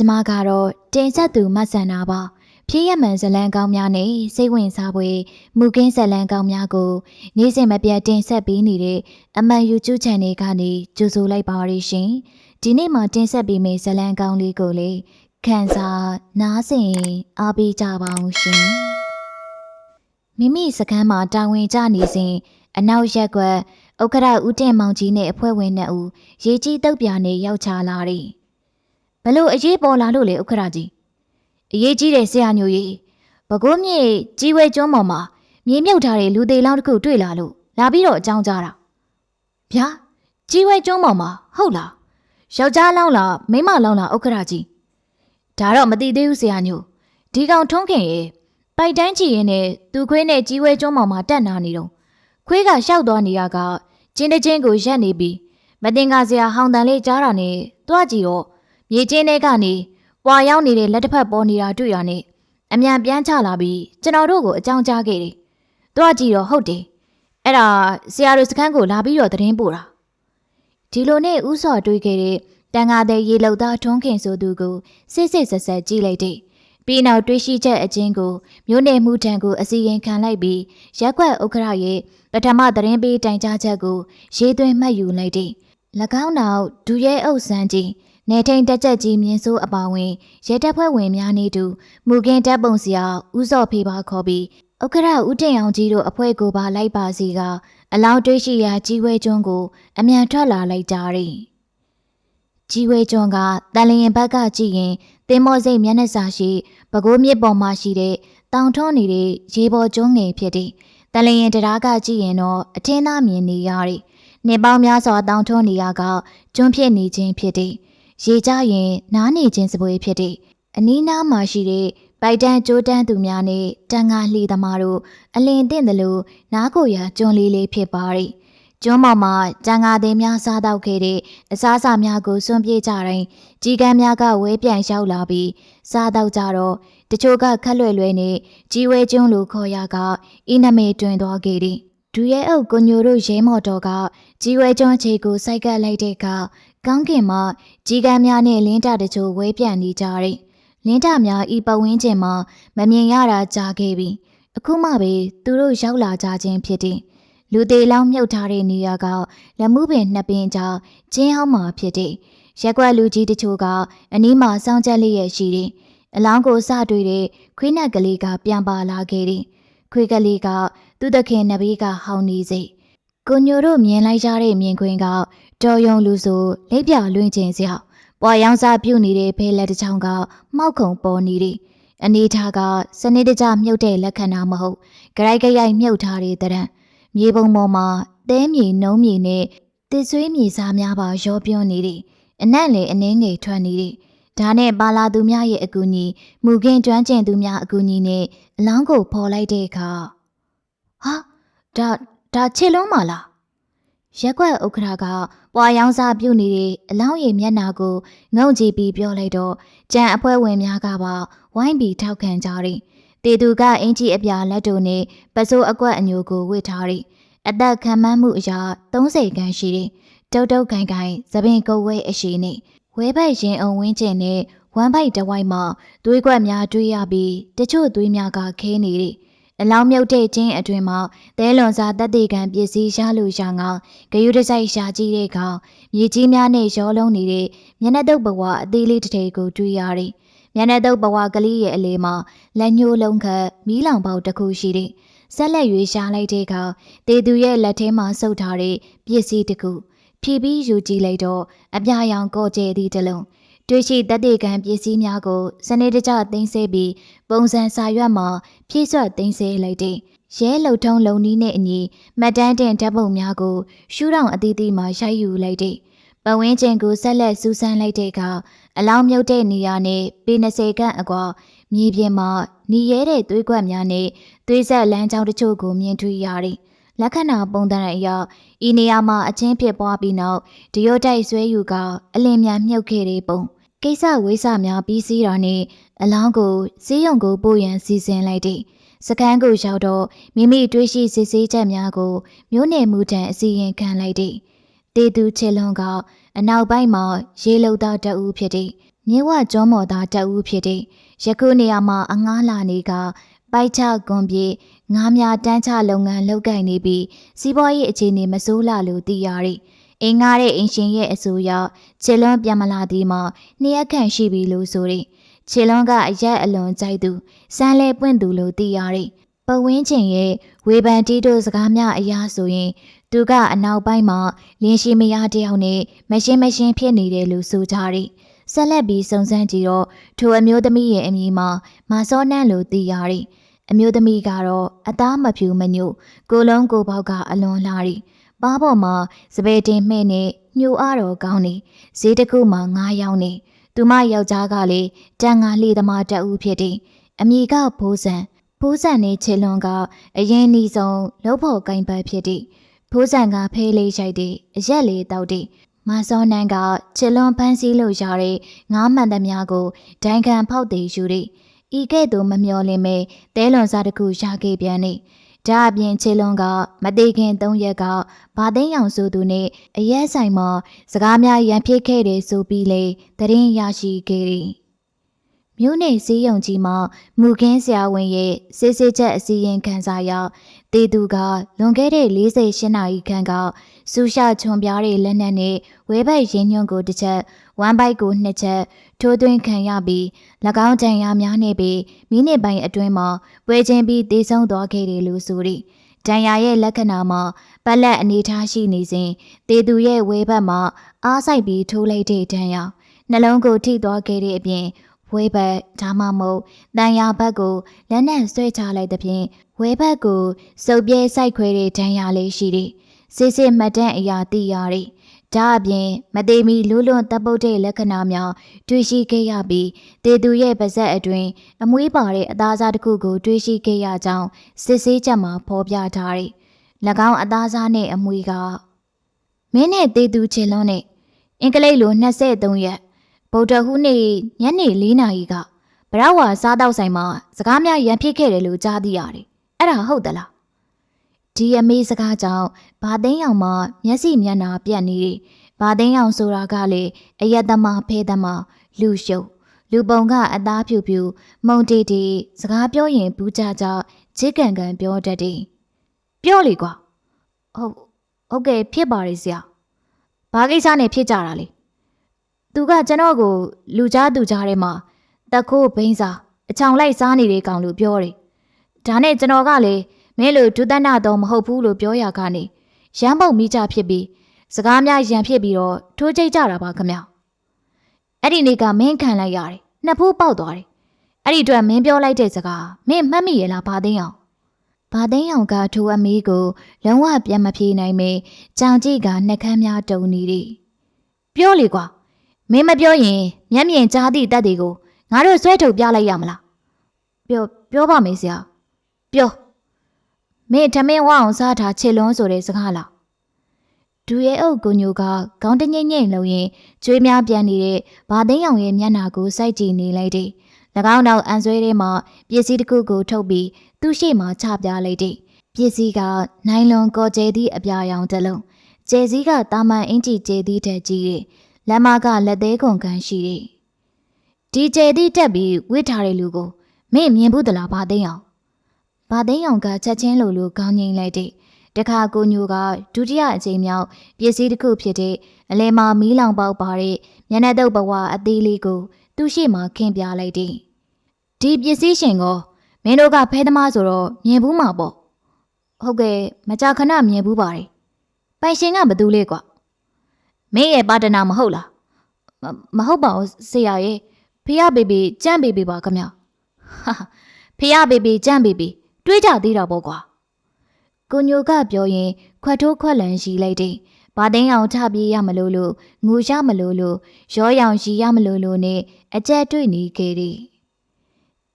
ကျမကတော့တင်ဆက်သူမဆန်နာပါဖြည့်ရမှန်ဇလံကောင်းများနဲ့စိတ်ဝင်စားဖွယ်မူကင်းဇလံကောင်းများကိုနေ့စဉ်မပြတ်တင်ဆက်ပေးနေတဲ့အမှန် YouTube Channel ကနေကြိုဆိုလိုက်ပါရရှင်ဒီနေ့မှတင်ဆက်ပေးမယ့်ဇလံကောင်းလေးကိုလေခန်းစားနားဆင်အားပေးကြပါအောင်ရှင်မိမိစကမ်းမှာတာဝန်ကျနေစဉ်အနောက်ရက်ကွက်ဥက္ကရာဦးတင်မောင်ကြီးနဲ့အဖွဲ့ဝင်နှစ်ဦးရေကြီးတုတ်ပြာနဲ့ရောက်ချလာတယ် ဘလို့အရေးပေါ်လာလို့လေဥက္ကရာကြီးအရေးကြီးတယ်ဆရာညိုကြီးဘကိုးမြေကြီးဝဲကျွန်းပေါ်မှာမြေမြုပ်ထားတဲ့လူသေးလောင်းတစ်ခုတွေ့လာလို့လာပြီးတော့အကြောင်းကြားတာဗျာကြီးဝဲကျွန်းပေါ်မှာဟုတ်လားယောက်ျားလောင်းလားမိန်းမလောင်းလားဥက္ကရာကြီးဒါတော့မသိသေးဘူးဆရာညိုဒီကောင်ထုံးခင်ရဲ့ပိုက်တန်းချီရင်နဲ့သူခွေးနဲ့ကြီးဝဲကျွန်းပေါ်မှာတက်နာနေတော့ခွေးကရှောက်သွားနေရကကျင်းတချင်းကိုရက်နေပြီးမတင်ကဆရာဟောင်တန်လေးကြားတာနဲ့တွားကြည့်တော့ မြေကျင်းထဲကနေပွာရောက်နေတဲ့လက်တစ်ဖက်ပေါ်နေတာတွေ့ရနဲ့အမြန်ပြန်ချလာပြီးကျွန်တော်တို့ကိုအကြောင်းကြားခဲ့တယ်။တွားကြည့်တော့ဟုတ်တယ်။အဲ့ဒါဆရာတို့စခန်းကိုလာပြီးတော့သတင်းပို့တာ။ဒီလိုနဲ့ဥစော်တွေးခဲ့တဲ့တန်ဃာတဲ့ရေလုံသားထွန်းခင်ဆိုသူကိုစစ်စစ်ဆက်ဆက်ကြည့်လိုက်တယ်။ပြီးနောက်တွေးရှိချက်အချင်းကိုမြို့နယ်မှုထံကိုအစီရင်ခံလိုက်ပြီးရက်ကွက်ဥက္ခရရဲ့ပထမသတင်းပေးတိုင်ကြားချက်ကိုရေးသွင်းမှတ်ယူလိုက်တယ်။၎င်းနောက်ဒူရဲအုပ်စန်းကြီး နေထိန်တက်ချက်ကြီးမြင်းစိုးအပါဝင်ရဲတပ်ဖွဲ့ဝင်များနေတူမူကင်းတပ်ပုံစရာဥစော့ဖေးပါခေါ်ပြီးဥက္ကရဦးတင်အောင်ကြီးတို့အဖွဲ့ကိုပါလိုက်ပါစီကအလောင်းတွေးရှိရာကြီးဝဲကျွန်းကို အမြန်ထွက်လာလိုက်ကြတယ်။ကြီးဝဲကျွန်းကတန်လျင်ဘက်ကကြည့်ရင်တင်မော့စိတ်မျက်နှာစာရှိပဲခူးမြစ်ပေါ်မှာရှိတဲ့တောင်ထွန်းနေတဲ့ရေပေါ်ကျွန်းငယ်ဖြစ်တဲ့တန်လျင်တရားကကြည့်ရင်တော့အထင်းသားမြင်နေရတယ်။နေပေါင်းများစွာတောင်ထွန်းနေရကကျွန်းဖြစ်နေခြင်းဖြစ်တဲ့ ရေကြရင်နားနေခြင်းစပွဲဖြစ်တဲ့အနီးနားမှာရှိတဲ့ပိုက်တန်းကြိုးတန်းသူများနဲ့တန်ငါလှီသမားတို့အလင်တင့်တယ်လို့နားကိုရကျွန်းလေးလေးဖြစ်ပါတယ်။ကျွန်းပေါ်မှာတန်ငါသည်များစားတော့ခဲ့တဲ့အစားအစာများကိုစွန့်ပြေးကြတိုင်းကြီးကန်းများကဝဲပြန်ရောက်လာပြီးစားတော့ကြတော့တချို့ကခက်လွယ်လွယ်နဲ့ကြီးဝဲကျွန်းလိုခေါ်ရကအင်းနမေတွင်သွားခဲ့တယ်။ဒူရဲအုပ်ကိုညိုတို့ရဲမော်တော်ကကြီးဝဲကျွန်းခြေကိုစိုက်ကပ်လိုက်တဲ့အခါ ကောင်းကင်မှာကြီးကမ်းများနဲ့လင်းတတချို့ဝဲပြန့်နေကြတဲ့လင်းတများဤပဝင်းကျင်မှာမမြင်ရတာကြာခဲ့ပြီအခုမှပဲသူတို့ရောက်လာကြခြင်းဖြစ်တဲ့လူသေးလောင်းမြုပ်ထားတဲ့နေရာကလက်မှုပင်နှစ်ပင်ကြားကျင်းဟောင်းမှာဖြစ်တဲ့ရက်ွက်လူကြီးတချို့ကအနီးမှာစောင်းချက်လေးရရှိတဲ့အလောင်းကိုစတွေ့တဲ့ခွေးနက်ကလေးကပြန်ပါလာခဲ့တဲ့ခွေးကလေးကသူ့သခင်နဘေးကဟောင်းနေစိကိုညိုတို့မြင်လိုက်ကြတဲ့မြင်ကွင်းက တော်ယုံလူဆိုလက်ပြလွင်ကျင်စရာပွာရောင်စားပြုတ်နေတဲ့ဖဲလက်တစ်ချောင်းကမှောက်ခုံပေါ်နေတယ်အနေထားကစနစ်တကျမြုပ်တဲ့လက္ခဏာမဟုတ်ကြိုက်ကြိုက်မြုပ်ထားတဲ့တဲ့မြေပုံပေါ်မှာတဲမြေနှုံးမြေနဲ့တစ်ဆွေးမြေစားများပါရောပြွန်းနေတယ်အနက်လေအနှင်းငယ်ထွက်နေတယ်ဒါနဲ့ပါလာသူများရဲ့အကူအညီမူခင်းကျွမ်းကျင်သူများအကူအညီနဲ့အလောင်းကိုဖော်လိုက်တဲ့အခါဟာဒါဒါချေလုံးမလား ရက်ကွက်ဥက္ခရာကပွာရောင်းစားပြုတ်နေတဲ့အလောင်းရည်မျက်နာကိုငုံကြည့်ပြီးပြောလိုက်တော့ကြံအဖွဲ့ဝင်များကပါဝိုင်းပြီးထောက်ခံကြတယ်။တေသူကအင်ကြီးအပြာလက်တို့နဲ့ပစိုးအကွက်အညိုကိုဝစ်ထားတယ်။အသက်ခံမှန်းမှုအရာ30ခန်းရှိတယ်။တုတ်တုတ်ခိုင်ခိုင်သပင်ကုတ်ဝဲအရှိနဲ့ဝဲပိုက်ရင်အောင်ဝင်းကျင်နဲ့ဝမ်းပိုက်တဝိုက်မှာသွေးကွက်များတွေးရပြီးတချို့သွေးများကခဲနေတယ်။ အလောင်းမြုပ်တဲ့ချင်းအတွင်မှာသဲလွန်စာတက်တေကန်ပစ္စည်းရလို့ရငောင်းဂယုတစိုက်ရှာကြည့်တဲ့အခါမြေကြီးများနဲ့ရောလုံးနေတဲ့မျက်နှာတုပ်ဘဝအသေးလေးတစ်ထည်ကိုတွေ့ရတယ်။မျက်နှာတုပ်ဘဝကလေးရဲ့အလေးမှာလက်ညှိုးလုံးခတ်မီးလောင်ပေါက်တစ်ခုရှိတယ်။ဆက်လက်ရွေးရှားလိုက်တဲ့အခါတေသူရဲ့လက်ထဲမှာစုပ်ထားတဲ့ပစ္စည်းတစ်ခုဖြီးပြီးယူကြည့်လိုက်တော့အပြာရောင်ကော့ကျဲသည့်တလုံး တွေ့ရှိတသက်ခံပစ္စည်းများကိုစနေတကျသိမ်းဆည်းပြီးပုံစံစာရွက်မှာဖြည့်ဆွတ်သိမ်းဆည်းလိုက်တဲ့ရဲလုံထုံးလုံနီးနဲ့အညီမှတ်တမ်းတင်ဓာတ်ပုံများကိုရှူးတောင်အသီးသီးမှရိုက်ယူလိုက်တဲ့ပဝင်းကျင်ကိုဆက်လက်စူးစမ်းလိုက်တဲ့အခါအလောင်းမြုပ်တဲ့နေရာနဲ့ပေ20ခန့်အကွာမြေပြင်မှာညီရဲတဲ့သွေးကွက်များနဲ့သွေးဆက်လမ်းကြောင်းတချို့ကိုမြင်တွေ့ရတယ်လက္ခဏာပုံသဏ္ဍာန်အရဤနေရာမှာအချင်းဖြစ်ပွားပြီးနောက်ဒီယိုတိုက်ဆွဲယူကအလင်းများမြုပ်ခဲ့တဲ့ပုံ ကိစ္စဝိစများပြီးစီးတာနဲ့အလောင်းကိုစီးရုံကိုပို့ရန်စီစဉ်လိုက်တဲ့စကန်းကိုရောက်တော့မိမိတွေးရှိစစ်ဆေးချက်များကိုမျိုးနယ်မှုထံအစီရင်ခံလိုက်တဲ့တေသူချေလွန်ကအနောက်ပိုင်းမှာရေလုံသားတအူးဖြစ်တဲ့မြေဝကျောမော်သားတအူးဖြစ်တဲ့ယခုနေရာမှာအငားလာနေကပိုက်ချကွန်ပြေငားများတန်းချလုပ်ငန်းလုပ်ကိုင်နေပြီးစီးပွားရေးအခြေအနေမဆိုးလာလို့သိရတဲ့ အင်္ဂါတဲ့အင်ရှင်ရဲ့အဆိုအရခြေလွန်ပြန်မလာသေးမှနှစ်ရက်ခန့်ရှိပြီလို့ဆိုတဲ့ခြေလွန်ကအရက်အလွန်ကြိုက်သူစမ်းလဲပွင့်သူလို့သိရတဲ့ပဝင်းချင်ရဲ့ဝေဖန်တီးတို့စကားများအရာဆိုရင် သူကအနောက်ပိုင်းမှာလင်းရှိမရတယောက်နဲ့မရှင်းမရှင်းဖြစ်နေတယ်လို့ဆိုကြတယ်ဆက်လက်ပြီးစုံစမ်းကြည့်တော့ထိုအမျိုးသမီးရဲ့အမည်မှာမစောနန်းလို့သိရတယ်။အမျိုးသမီးကတော့အသားမဖြူမညို့ကိုလုံးကိုပေါက်ကအလွန်လာရီ။ ပါးပေါ်မှာစပယ်တင်မှဲ့နဲ့ညှို့အားတော်ကောင်းနေဈေးတစ်ခုမှာငားယောင်းနေသူမယောက်ျားကလေတန်ငါလှေသမားတအူးဖြစ်တယ်။အမည်ကဘိုးဆန်ဘိုးဆန်နဲ့ခြေလွန်ကအရင်နီဆုံးလှုပ်ဖို့ကင်ပတ်ဖြစ်တယ်။ဘိုးဆန်ကဖဲလေးရိုက်တယ်အရက်လေးတောက်တယ်မစောနန်းကချစ်လွန်ဖန်းစည်းလို့ရတဲ့ငားမှန်သမျှကိုဒိုင်ခံဖောက်တည်ယူတဲ့ဤကဲ့သို့မမျော်လင့်မဲ့တဲလွန်စားတစ်ခုရခဲ့ပြန်နေ ဒါအပြင်ချေလွန်ကမသေးခင်၃ရက်ကဘာသိန်းအောင်ဆိုသူနဲ့အရက်ဆိုင်မှာစကားများရန်ဖြစ်ခဲ့တယ်ဆိုပြီးလေတရင်ရရှိခဲ့တယ်မြို့နယ်စည်းရုံကြီးမှာမူခင်းဆရာဝန်ရဲ့စစ်စစ်ချက်အစည်းအဝေးခန်းစာရတေသူကလွန်ခဲ့တဲ့48နာရီခန့်ကစူရှာချွန်ပြားတဲ့လက်နက်နဲ့ဝဲဘက်ရင်းညွန့်ကိုတစ်ချက် ဝမ်ဘိုက်ကိုနှစ်ချက်ထိုးသွင်းခံရပြီး၎င်းတန်ရာများနေပြီးမိနစ်ပိုင်းအတွင်းမှာပွဲချင်းပြီးတေဆုံးသွားခဲ့တယ်လို့ဆိုရီဒဏ်ရာရဲ့လက္ခဏာမှာပလက်အနေထားရှိနေစဉ်တေသူရဲ့ဝဲဘက်မှာအားဆိုင်ပြီးထိုးလိုက်တဲ့ဒဏ်ရာနှလုံးကိုထိသွားခဲ့တဲ့အပြင်ဝဲဘက်ဒါမှမဟုတ်တန်ရာဘက်ကိုလက်နက်ဆွဲချလိုက်တဲ့ဖြင့်ဝဲဘက်ကိုစုပ်ပြဲစိုက်ခွဲတဲ့ဒဏ်ရာလေးရှိတယ်။စစ်စစ်မှတ်တမ်းအရာသိရတယ်။ ဒါအပြင်မသေးမီလူးလွန်တပ်ပုတ်တဲ့လက္ခဏာများတွေ့ရှိခဲ့ရပြီးတေသူရဲ့ပါဇက်အတွင်းအမွေးပါတဲ့အသားစားတစ်ခုကို တွေ့ရှိခဲ့ရကြောင်းစစ်ဆေးချက်မှာဖော်ပြထားတယ်။၎င်းအသားစားနဲ့အမွေးကမင်းနဲ့တေသူချေလွန်းနဲ့အင်္ဂလိပ်လို23ရက်ဗုဒ္ဓဟူးနေ့ညနေ4နာရီကဗရဝါစားတောက်ဆိုင်မှာစကားများရန်ဖြစ်ခဲ့တယ်လို့ကြားသိရတယ်။အဲ့ဒါဟုတ်သလား။ ဒီအမေစကားကြောင့်ဘာသိန်းအောင်မှမျက်စိမျက်နှာပြတ်နေတယ်။ဘာသိန်းအောင်ဆိုတာကလေအယက်သမားဖဲသမားလူရှုပ်လူပုံကအသားဖြူဖြူမုံတီတီစကားပြောရင်ဘူးကြကြချစ်ကန်ကန်ပြောတတ်တယ်။ပြောလေကွာ။ဟုတ်ဟုတ်ကဲ့ဖြစ်ပါရဲ့ဆရာ။ဘာကိစ္စနဲ့ဖြစ်ကြတာလဲ။သူကကျွန်တော်ကိုလူကြားသူကြားထဲမှာတက်ခိုးဘိန်းစာအချောင်လိုက်စားနေတဲ့ကောင်လို့ပြောတယ်။ဒါနဲ့ကျွန်တော်ကလည်း မင်းလိုဒုသနာတော့မဟုတ်ဘူးလို့ပြောရကနေရမ်းပုတ်မိကြဖြစ်ပြီးစကားများရန်ဖြစ်ပြီးတော့ထိုးချိတ်ကြတာပါခမ။အဲ့ဒီနေ့ကမင်းခံလိုက်ရတယ်။နှစ်ဖူးပေါက်သွားတယ်။အဲ့ဒီအတွက်မင်းပြောလိုက်တဲ့စကားမင်းမှတ်မိရလားဘာသိအောင်။ဘာသိအောင်ကထိုအမေးကိုလုံးဝပြန်မပြေနိုင်မေကြောင်ကြည့်ကနှက်ခမ်းများတုံနေတယ်။ပြောလေကွာမင်းမပြောရင်မျက်မြင်ကြားသည့်တက်တွေကိုငါတို့ဆွဲထုတ်ပြလိုက်ရမလားပြောပြောပါမေးဆရာပြော မင်းထမင်းဝအောင်စားထားချေလွန်းဆိုတဲ့စကားလားဒူရဲ့အုပ်ကိုညိုကခေါင်းတငိမ့်ငိမ့်လုံရင်ကျွေးများပြန်နေတဲ့ဘာသိန်းအောင်ရဲ့မျက်နှာကိုစိုက်ကြည့်နေလိုက်တယ်၎င်းနောက်အန်ဆွဲထဲမှာပစ္စည်းတစ်ခုကိုထုတ်ပြီးသူ့ရှေ့မှာချပြလိုက်တယ်ပစ္စည်းကနိုင်လွန်ကော်ကျဲသည့်အပြာရောင်တစ်လုံးကျဲစည်းကတာမန်အင်ဂျီကျဲသည့်ထက်ကြီးတယ်လက်မကလက်သေးကုန်ခန်းရှိတယ်ဒီကျဲသည့်တက်ပြီးဝစ်ထားတဲ့လူကိုမင်းမြင်ဘူးသလားဘာသိန်းအောင် ဘာသိန်းအောင်ကချက်ချင်းလိုလိုကောင်းငိမ့်လိုက်တဲ့တခါကိုညိုကဒုတိယအကြိမ်မြောက်ပစ္စည်းတစ်ခုဖြစ်တဲ့အလဲမှာမီးလောင်ပေါက်ပါတဲ့မျက်နှာတုပ်ဘဝအသေးလေးကိုသူ့ရှေ့မှာခင်းပြလိုက်တဲ့ဒီပစ္စည်းရှင်ကမင်းတို့ကဖဲသမားဆိုတော့မြင်ဘူးမှာပေါ့ဟုတ်ကဲ့မကြခဏမြင်ဘူးပါတယ်ပိုင်ရှင်ကဘသူလဲကွာမင်းရဲ့ပါတနာမဟုတ်လားမဟုတ်ပါဘူးဆရာရဲ့ဖေရဘေဘေကြမ်းဘေဘေပါခမဟာဖေရဘေဘေကြမ်းဘေဘေ တွေးကြသေးတာပေါ့ကွာကိုညိုကပြောရင်ခွတ်ထိုးခွက်လန်ရှိလိုက်တယ်ဘာသိန်းအောင်ထပြေးရမလို့လို့ငူရမလို့လို့ရောရောင်ရှိရမလို့လို့နဲ့အကြက်တွေ့နေခဲ့တယ်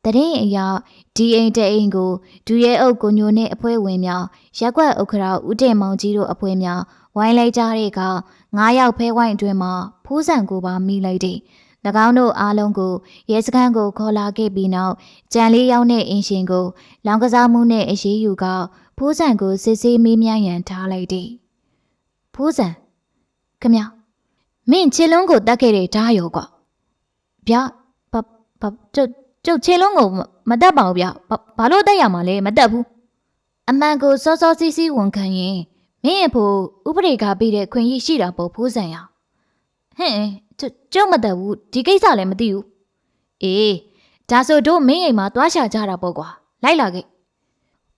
တရင်အရာဒီအိမ်တအိမ်ကိုဒူရဲအုပ်ကိုညိုနဲ့အဖွဲဝင်များရက်ွက်ဥက္ခရာဦးတင်မောင်ကြီးတို့အဖွဲများဝိုင်းလိုက်ကြတဲ့အခါငါးယောက်ဖဲဝိုင်းအတွင်းမှာဖိုးဆန်ကိုပါမိလိုက်တယ်၎ င်းတို့အားလုံးကိုရဲစခန်းကိုခေါ်လာခဲ့ပြီးနောက်ကြံလေးရောက်တဲ့အင်ရှင်ကို လောင်ကစားမှုနဲ့အရေးယူကဖိုးဆန်ကိုစစ်ဆေးမေးမြန်းရန်ထားလိုက်သည်ဖိုးဆန်ခမမင်းချစ်လုံးကိုတတ်ခဲ့တဲ့ဓာရောကွာဗျာဘာဘာကျုပ်ကျုပ်ခြေလုံးကိုမမတက်ပါဘူးဗျာဘာဘာလို့တက်ရမှာလဲမတက်ဘူးအမှန်ကိုစောစောစီးစီးဝန်ခံရင်မင်းရဲ့ဖို့ဥပဒေကပေးတဲ့ခွင့်ရရှိတာပေါ့ဖိုးဆန်ရ ဟဲ့ကျုပ်ကျုပ်မတက်ဘူးဒီကိစ္စလည်းမသိဘူးအေးဒါဆိုတို့မင်းအိမ်မှာသွားရှာကြတာပေါ့ကွာလိုက်လာခဲ့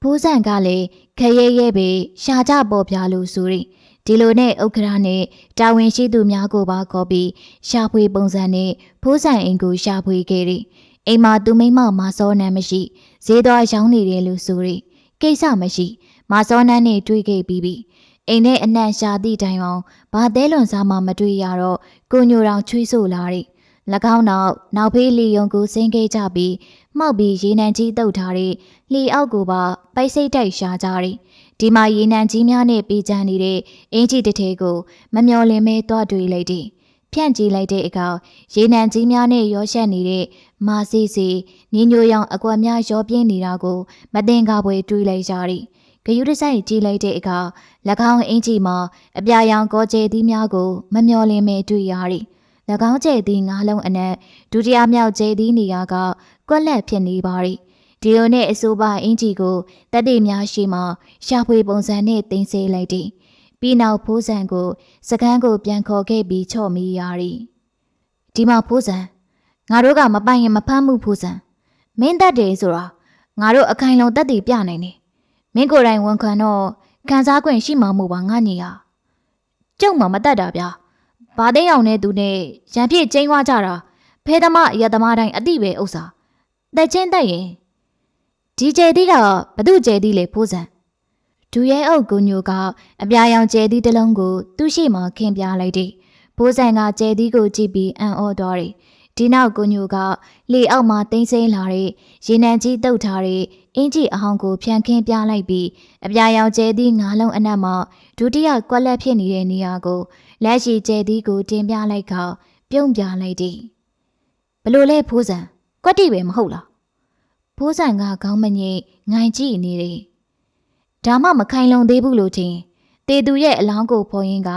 ဖိုးဆန်ကလည်းခရဲရဲပဲရှာကြပေါ်ပြလို့ဆိုရင်ဒီလိုနဲ့ဥက္ကရာနဲ့တာဝန်ရှိသူများကိုပါခေါ်ပြီးရှာဖွေပုံစံနဲ့ဖိုးဆန်အိမ်ကိုရှာဖွေခဲ့တယ်အိမ်မှာသူမိမမစောနန်းမရှိဈေးသွားရောင်းနေတယ်လို့ဆိုရင်ကိစ္စမရှိမစောနန်းနဲ့တွေ့ခဲ့ပြီးပြီ အိမ်နဲ့အနှံ့ရှာသည့်တိုင်အောင်ဘာသဲလွန်စားမှမတွေ့ရတော့ကိုညိုတောင်ချွေးဆိုလာတယ်၎င်းနောက်နောက်ဖေးလီယုံကိုဆင်းခဲ့ကြပြီးမှောက်ပြီးရေနံကြီးတုပ်ထားတဲ့လှေအောက်ကိုပါပိုက်စိတ်တိုက်ရှာကြတယ်ဒီမှာရေနံကြီးများနဲ့ပြေးချမ်းနေတဲ့အင်ကြီးတစ်ထဲကိုမမျော်လင့်မဲတွားတွေ့လိုက်တယ်ဖြန့်ကြည့်လိုက်တဲ့အခါရေနံကြီးများနဲ့ရောရှက်နေတဲ့မာစီစီညညိုရောင်အကွက်များရောပြင်းနေတာကို မတင်ကားပွဲတွေးလိုက်ကြတယ် ဂယုတစိုက်ကြည့်လိုက်တဲ့အခါ၎င်းအင်ကြီးမှာအပြာရောင်ကောကျဲသီးများကိုမမျော်လင့်မဲတွေ့ရတယ်၎င်းကျဲသီးငါးလုံးအနက်ဒုတိယမြောက်ကျဲသီးနေရာကကွက်လက်ဖြစ်နေပါရီဒီလိုနဲ့အစိုးပါအင်ဂျီကိုတက်တေများရှိမှရှာဖွေပုံစံနဲ့တင်ဆေးလိုက်သည်ပြီးနောက်ဖိုးဆန်ကိုစကန်းကိုပြန်ခေါ်ခဲ့ပြီးချော့မိရသည်ဒီမှာဖိုးဆန်ငါတို့ကမပိုင်ရင်မဖမ်းမှုဖိုးဆန်မင်းတက်တယ်ဆိုတာငါတို့အခိုင်လုံတက်တည်ပြနိုင်တယ် မင်းကိုယ်တိုင်ဝန်ခံတော့ခံစား권ရှိမှာမို့ပါငါညီဟာကျုံမှမတက်တာဗျာဘာသိအောင်နဲ့သူနဲ့ရံပြည့်ကျင်းသွားကြတာဖဲသမားအရသမားတိုင်းအတိပဲဥစ္စာတက်ချင်းတက်ရင်ဒီကျဲသီးကဘသူကျဲသီးလေဖိုးစံဒူရဲအုပ်ကိုညိုကအပြာရောင်ကျဲသီးတစ်လုံးကိုသူ့ရှိမှခင်းပြလိုက်တယ်ဖိုးစံကကျဲသီးကိုကြည့်ပြီးအံ့ဩသွားတယ်ဒီနောက်ကိုညိုကလေအောက်မှာတင်းစိမ့်လာတဲ့ရေနံကြီးတုတ်ထားတဲ့ အင်ကြီးအဟောင်းကိုဖြန့်ခင်းပြလိုက်ပြီးအပြာရောင်ကျဲသီးငါးလုံးအနက်မှာဒုတိယကွက်လက်ဖြစ်နေတဲ့နေရာကိုလက်ရှိကျဲသီးကိုတင်ပြလိုက်ခါပြုံးပြလိုက်သည်ဘလို့လဲဖိုးစံကွက်တိပဲမဟုတ်လားဖိုးစံကခေါင်းမငိတ်ငိုင်ကြည့်နေတယ်ဒါမှမခိုင်လုံသေးဘူးလို့ထင်တေသူရဲ့အလောင်းကိုဖော်ရင်က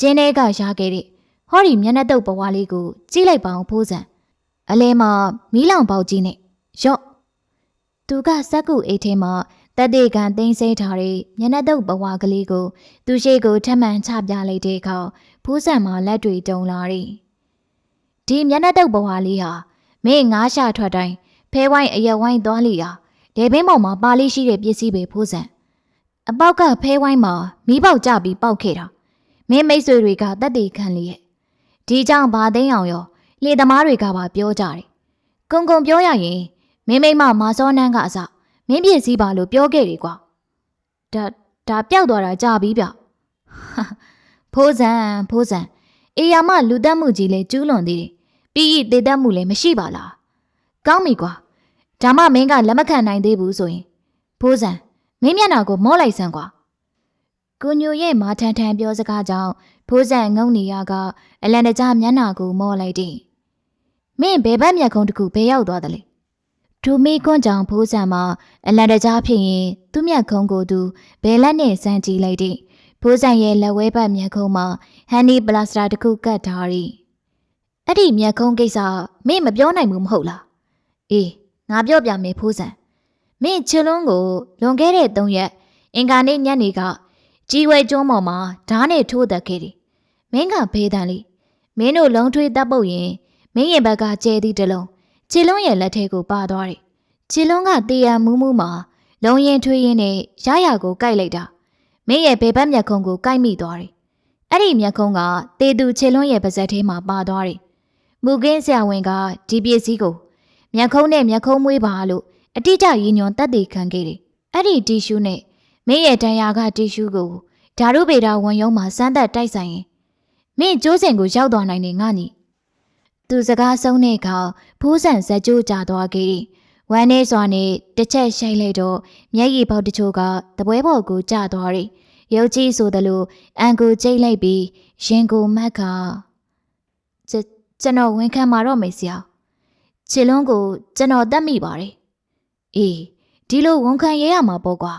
ကျင်းထဲကရှားခဲ့တဲ့ဟောဒီမျက်နှာတုပ်ဘဝလေးကိုကြည့်လိုက်ပါအောင်ဖိုးစံအလဲမှာမီးလောင်ပေါက်ကြီးနဲ့ရော့ သူကစက်ကူအိတ်ထဲမှာတက်တေကန်သိမ်းဆဲထားတဲ့မျက်နှာတုပ်ဘဝကလေးကို သူရှိကိုထမှန်ချပြလိုက်တဲ့အခါဖိုးစံမှာလက်တွေတုံလာတယ်ဒီမျက်နှာတုပ်ဘဝလေးဟာမင်းငားရှာထွက်တိုင်းဖဲဝိုင်းအရက်ဝိုင်းသွားလိရာဒေဘင်းပေါ်မှာပါလေးရှိတဲ့ပစ္စည်းပဲဖိုးစံအပေါက်ကဖဲဝိုင်းမှာမီးပေါက်ကြပြီးပေါက်ခဲ့တာမင်းမိတ်ဆွေတွေကတက်တေခံလေရဲ့ဒီကြောင့်ဘာသိမ်းအောင်ရောလေသမားတွေကပါပြောကြတယ်ကုံကုံပြောရရင် မင်းမိမမာစောနန်းကအစမင်းပြည့်စည်းပါလို့ပြောခဲ့တယ်ကွာဒါဒါပျောက်သွားတာကြာပြီဗျဖိုးစံဖိုးစံအေယာမလူတက်မှုကြီးလဲကျူးလွန်သေးတယ်ပြီးဤတည်တက်မှုလည်းမရှိပါလားကောင်းပြီကွာဒါမှမင်းကလက်မခံနိုင်သေးဘူးဆိုရင်ဖိုးစံမင်းမျက်နှာကိုမော့လိုက်စမ်းကွာကိုညိုရဲ့မာထန်ထန်ပြောစကားကြောင့်ဖိုးစံငုံနေရကအလန်တကြားမျက်နှာကိုမော့လိုက်တယ်မင်းဘယ်ဘက်မျက်ခုံးတစ်ခုဘယ်ရောက်သွားသလဲ ဒူမီကွန်းကြောင့်ဖိုးစံမှာအလန်တကြားဖြစ်ရင်သူ့မျက်ခုံးကိုသူဘယ်လက်နဲ့စမ်းကြည့်လိုက်တယ်ဖိုးစံရဲ့လက်ဝဲဘက်မျက်ခုံးမှာဟန်နီပလတ်စတာတစ်ခုကတ်ထားတယ်အဲ့ဒီမျက်ခုံးကိစ္စမင်းမပြောနိုင်ဘူးမဟုတ်လားအေးငါပြောပြမယ်ဖိုးစံမင်းချစ်လုံးကိုလွန်ခဲ့တဲ့၃ရက်အင်္ဂါနေ့ညနေကကြီးဝဲကျွန်းပေါ်မှာဓားနဲ့ထိုးတက်ခဲ့တယ်မင်းကဖေးတန်းလေးမင်းတို့လုံးထွေးတပ်ပုတ်ရင်မင်းရဲ့ဘက်ကကျဲသည့်တလုံး ချစ်လုံးရဲ့လက်ထဲကိုပါသွားတယ်ချစ်လုံးကတေးရမူးမူးမှာလုံရင်ထွေးရင်းနဲ့ရရကိုကိုက်လိုက်တာမင်းရဲ့ဘေဘက်မျက်ခုံးကိုကိုက်မိသွားတယ်အဲ့ဒီမျက်ခုံးကတေသူချစ်လုံးရဲ့ပါဇက်ထဲမှာပါသွားတယ်မူကင်းဆရာဝန်ကဒီပစ္စည်းကိုမျက်ခုံးနဲ့မျက်ခုံးမွေးပါလို့အတိအကျရည်ညွန်တက်တည်ခံခဲ့တယ်။အဲ့ဒီတီရှူးနဲ့မင်းရဲ့တန်ရာကတီရှူးကိုဓာရုပေတာဝန်ယုံမှာစမ်းသက်တိုက်ဆိုင်ရင်မင်းကျိုးစင်ကိုရောက်သွားနိုင်တယ်ငါညီ။ သူစကားဆုံးတဲ့အခါဖိုးဆန်ဇက်ကြိုးကြသွားခဲ့တယ်။ဝမ်းနေစွာနဲ့တစ်ချက်ရှိုက်လိုက်တော့မျက်ရည်ပေါက်တချို့ကတပွဲပေါ်ကိုကျသွားတယ်။ရုပ်ကြီးဆိုသလိုအန်ကိုကျိတ်လိုက်ပြီးရင်ကိုမက်ကကျွန်တော်ဝန်ခံมาတော့မယ်ဆရာခြေလုံးကိုကျွန်တော်တတ်မိပါတယ်အေးဒီလိုဝန်ခံရရမှာပေါ့ကွာ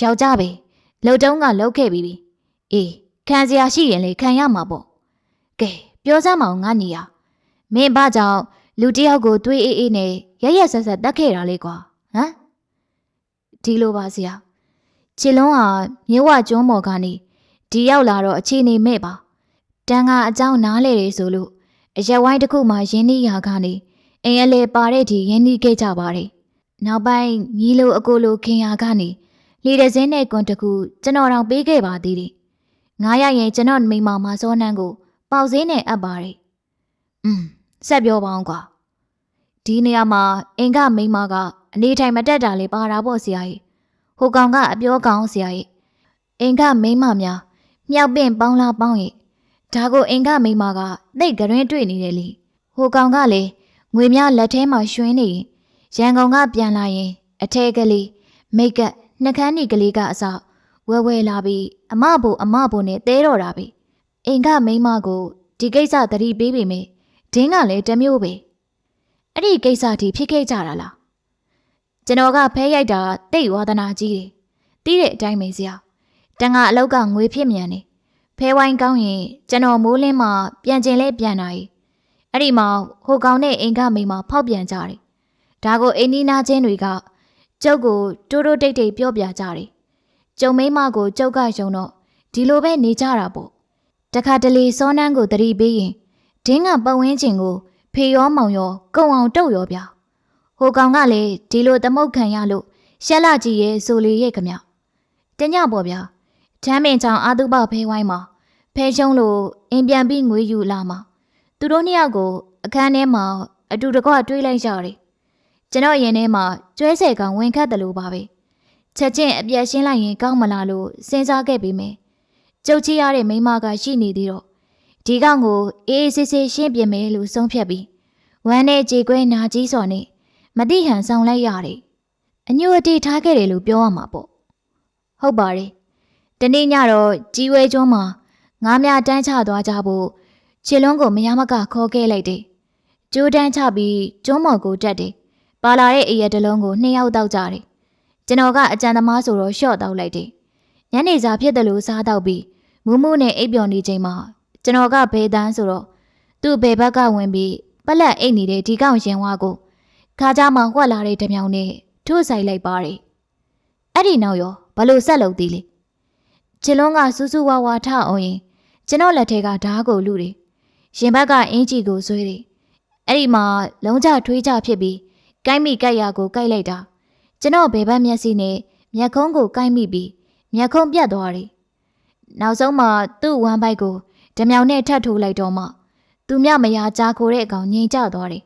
ယောက်ျားပဲလှုပ်တုံးကလှုပ်ခဲ့ပြီးပြီအေးခံစရာရှိရင်လေခံရမှာပေါ့ကဲပြောစမ်းမအောင်ငါညီရ မင်းဘာကြောင့်လူတယောက်ကိုတွေးအေးအေးနဲ့ရရဆက်ဆက်တက်ခဲ့တာလေကွာဟမ်ဒီလိုပါဆရာခြေလုံးဟာမြဝကျွန်းပေါ်ကနေဒီရောက်လာတော့အခြေအနေမဲ့ပါတန်ကအကြောင်းနားလေတယ်ဆိုလို့အရက်ဝိုင်းတစ်ခုမှရင်းနှီးရာကနေအိမ်အလေပါတဲ့ဒီရင်းနှီးခဲ့ကြပါတယ်နောက်ပိုင်းညီလိုအကိုလိုခင်ရာကနေလေတစင်းနဲ့ကွန်တကူကျွန်တော်တောင်ပေးခဲ့ပါသေးတယ်ငားရရင်ကျွန်တော်မိမောင်မစောနှန်းကိုပေါက်စင်းနဲ့အပ်ပါတယ်อืม ဆက်ပြောပါအောင်ကွာဒီနေရာမှာအင်ကမိမကအနေထိုင်မတက်တာလေပါတာပေါ့ဆရာကြီးဟိုကောင်ကအပြောကောင်ဆရာကြီးအင်ကမိမများမြောက်ပင့်ပေါင်းလားပေါင်းရဲ့ဒါကိုအင်ကမိမကသိတ်ကရင်တွေ့နေတယ်လေဟိုကောင်ကလည်းငွေများလက်ထဲမှာရွှင်းနေရင်ရန်ကုန်ကပြန်လာရင် အထဲကလေးမိတ်ကပ်နှကန်းနီကလေးကအစဝဲဝဲလာပြီးအမဘိုအမဘိုနဲ့တဲတော့တာပဲအင်ကမိမကိုဒီကိစ္စသတိပေးပေမယ့် ဒင်းကလည်းတမျိုးပဲအဲ့ဒီကိစ္စဒီဖြစ်ခဲ့ကြတာလားကျွန်တော်ကဖဲရိုက်တာတိတ်ဝါသနာကြီးတယ်တီးတဲ့အတိုင်းပဲဆရာတန်ကအလောက်ကငွေဖြစ်မြန်နေဖဲဝိုင်းကောင်းရင်ကျွန်တော်မိုးလင်းမှပြန်ကျင်လဲပြန်လာ E အဲ့ဒီမှာဟိုကောင်နဲ့အင်ကမိမဖောက်ပြန်ကြတယ်ဒါကိုအိန္ဒိနာချင်းတွေကကျုပ်ကိုတိုးတိုးတိတ်တိတ်ပြောပြကြတယ်ကျုံမိမကိုကျုပ်ကယုံတော့ဒီလိုပဲနေကြတာပေါ့တခါတလေစောနန်းကိုတတိပေးရင် ဒင်းကပတ်ဝန်းကျင်ကို ဖေရောမောင်ရောကုံအောင်တုတ်ရောဗျဟိုကောင်ကလည်းဒီလိုသမုတ်ခံရလို့ရှက်လာကြည့်ရဲ့ဆိုလေရဲ့ခမတညပေါ့ဗျာချမ်းမင်ချောင်အာတုပဖဲဝိုင်းမှာဖဲရှုံးလို့အင်ပြန်ပြီးငွေယူလာမှာသူတို့နှစ်ယောက်ကိုအခန်းထဲမှာအတူတကွတွေးလိုက်ကြတယ်ကျွန်တော်ရင်ထဲမှာကျွဲဆဲကောင်ဝင်ခတ်တယ်လို့ပါပဲချက်ချင်းအပြက်ရှင်းလိုက်ရင်ကောင်းမလားလို့စဉ်းစားခဲ့ပြီးမယ်ကြုတ်ချရတဲ့မိန်းမကရှိနေသေးတော့ ဒီကောင်ကိုအေးအေးဆေးဆေးရှင်းပြမယ်လို့ဆုံးဖြတ်ပြီးဝမ်းနဲ့ကြေကွဲနာကြီးစော်နဲ့မတိဟန်ဆောင်လိုက်ရတယ်အညိုအတိထားခဲ့တယ်လို့ပြောရမှာပေါ့ဟုတ်ပါတယ်တနေ့ညတော့ကြီးဝဲကျွန်းမှာငားများတန်းချသွားကြဖို့ခြေလုံးကိုမရမကခေါ်ခဲ့လိုက်တယ်ကျိုးတန်းချပြီးကျွန်းမော်ကိုတက်တယ်ပါလာတဲ့အရက်တစ်လုံးကိုနှစ်ယောက်တောက်ကြတယ်ကျွန်တော်ကအကြံသမားဆိုတော့ရှော့တောက်လိုက်တယ်ညနေစာဖြစ်တယ်လို့စားတော့ပြီးမူးမူးနဲ့အိပ်ပျော်နေချိန်မှာ ကျွန်တော်ကဘေးတန်းဆိုတော့သူ့ဘေဘက်ကဝင်ပြီးပလက်အိတ်နေတဲ့ဒီကောင်ရင်ဝါကိုခါကြမှာဟွက်လာတဲ့ဓမြောင်နဲ့ထိုးဆိုင်လိုက်ပါတယ်အဲ့ဒီနောက်ရောဘလို့ဆက်လုပ်သေးလဲချစ်လုံးကစူးစူးဝါဝါထအောင်ရင်ကျွန်တော်လက်ထဲကဓားကိုလူတယ်ရင်ဘက်ကအင်ကြီးကိုဆွဲတယ်အဲ့ဒီမှာလုံးကြထွေးကြဖြစ်ပြီးကိုက်မိကိုက်ရကိုကိုက်လိုက်တာကျွန်တော်ဘေဘက်မျက်စိနဲ့မျက်ခုံးကိုကိုက်မိပြီးမျက်ခုံးပြတ်သွားတယ်နောက်ဆုံးမှသူ့ဝမ်းပိုက်ကို ဓမြောင်နဲ့ထပ်ထိုးလိုက်တော့မှသူမြမယာကြားခိုတဲ့အကောင်ငိန်ကျသွားတယ်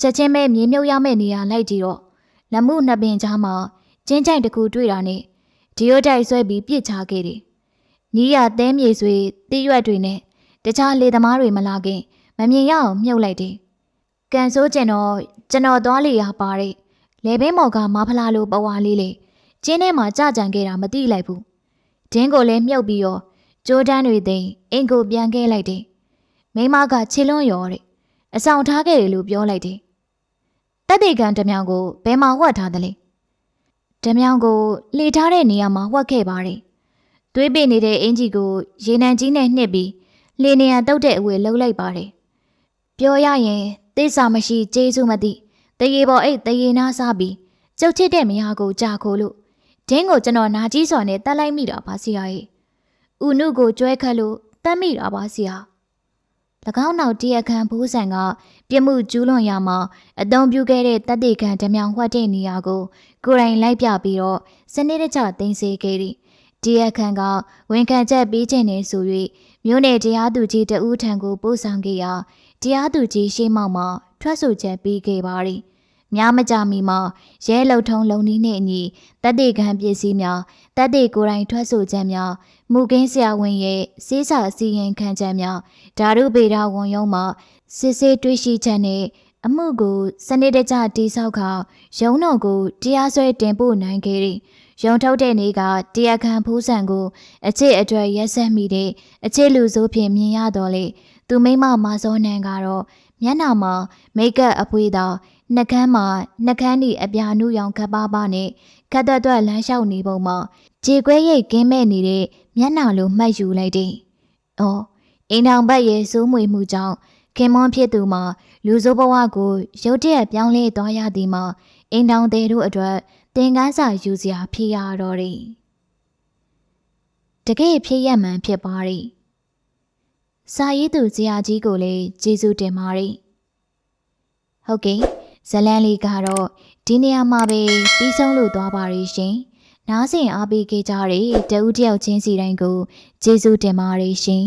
ချက်ချင်းပဲမြေမြုပ်ရမယ့်နေရာလိုက်ကြည့်တော့လက်မှုနှစ်ပင်ကြားမှာကျင်းကြိုင်တစ်ခုတွေ့တာနဲ့ဒီယိုတိုက်ဆွဲပြီးပြစ်ချခဲ့တယ်နီးရသဲမြေဆွေတိရွက်တွေနဲ့တခြားလေသမားတွေမလာခင်မမြင်ရအောင်မြုပ်လိုက်တယ်ကန်ဆိုးကျင်တော့ကျွန်တော်သွားလေရပါတယ်လေဘင်းမော်ကမဖလာလိုပဝါလေးလေကျင်းထဲမှာကြကြံခဲ့တာမသိလိုက်ဘူးဒင်းကိုလည်းမြုပ်ပြီးတော့ ကြိုးတန်းတွေသိမ်းအင်ကိုပြန်ခဲ့လိုက်တယ်မိမကခြေလွန်းရောတဲ့အဆောင်ထားခဲ့တယ်လို့ပြောလိုက်တယ်တက်တေကန်ဓမြောင်ကိုဘယ်မှာဝှက်ထားသလဲဓမြောင်ကိုလှေထားတဲ့နေရာမှာဝှက်ခဲ့ပါတယ်သွေးပိနေတဲ့အင်ကြီးကိုရေနံကြီးနဲ့နှစ်ပြီးလှေနေရတုတ်တဲ့အဝေလှုပ်လိုက်ပါတယ်ပြောရရင်သိစာမရှိကျေးဇူးမသိတရေပေါ်အိတ်တရေနာစားပြီးကျုပ်ချစ်တဲ့မယားကိုကြာခိုးလို့ဒင်းကိုကျွန်တော်နာကြီးစွာနဲ့တတ်လိုက်မိတာပါဆရာကြီး။ ဦးနုကိုကျွဲခတ်လို့တတ်မိတာပါဆရာ။၎င်းနောက်တရခန်ဘိုးဆန်က ပြမှုကျူးလွန်ရမှာအတုံးပြုခဲ့တဲ့တက်တေခံဓမြောင်ဝှက်တဲ့နေရာကို ကိုယ်တိုင်လိုက်ပြပြီးတော့စနစ်တကျသိမ်းစေခဲ့သည်။တရခန်ကဝန်ခံချက်ပေးခြင်းနဲ့ဆို၍မြို့နယ်တရားသူကြီးတဦးထံကိုပို့ဆောင်ခဲ့ရာတရားသူကြီးရှေးမောက်မှထွက်ဆိုချက်ပေးခဲ့ပါသည်။ များမကြမီမှာရဲလုံထုံလုံနီးနှင့်အညီတက်တေခံပစ္စည်းများတက်တေကိုယ်တိုင်ထွက်ဆိုချက်များမူကင်းဆရာဝန်ရဲ့စေးစာအစီရင်ခံချက်များဓာတုဗေဒဝန်ယုံမှစစ်ဆေးတွေ့ရှိချက်နဲ့အမှုကိုစနစ်တကျတိစောက်ခါရုံးတော်ကိုတရားစွဲတင်ပို့နိုင်ခဲ့သည်ရုံထုတ်တဲ့နေ့ကတရားခံဖူးဆန်ကိုအချစ်အတွက်ရက်ဆက်မိတဲ့အချစ်လူစိုးဖြင့်မြင်ရတော့လေသူမိမမစောနန်းကတော့မျက်နှာမှာမိတ်ကပ်အပွေးသာ နှကန်းမှာနှကန်းဒီအပြာနုရောင်ခပ်ပါပါနဲ့ခတ်တွတ်တွတ်လမ်းလျှောက်နေပုံမှာခြေခွဲရိတ်ကင်းမဲ့နေတဲ့မျက်နှာလိုမှတ်ယူလိုက်တယ်။အော်အိမ်ထောင်ဘက်ရဲ့စိုးမွေမှုကြောင့်ခင်မွန်းဖြစ်သူမှာလူဆိုးဘဝကိုရုတ်တရက်ပြောင်းလဲသွားရသည်မှာအိမ်တောင်တဲ့တို့အတွက်သင်ကန်းစာယူစရာဖြစ်ရတော့တယ်တကယ်ဖြစ်ရမှန်ဖြစ်ပါသည်စာရေးသူဇရာကြီးကိုလည်းကျေးဇူးတင်ပါတယ်ဟုတ်ကဲ့ ဇလန်လေးကတော့ဒီနေရာမှာပဲပြီးဆုံးလို့သွားပါရရှင်နားဆင်အားပေးခဲ့ကြတဲ့တဦးတယောက်ချင်းစီတိုင်းကိုကျေးဇူးတင်ပါတယ်ရှင်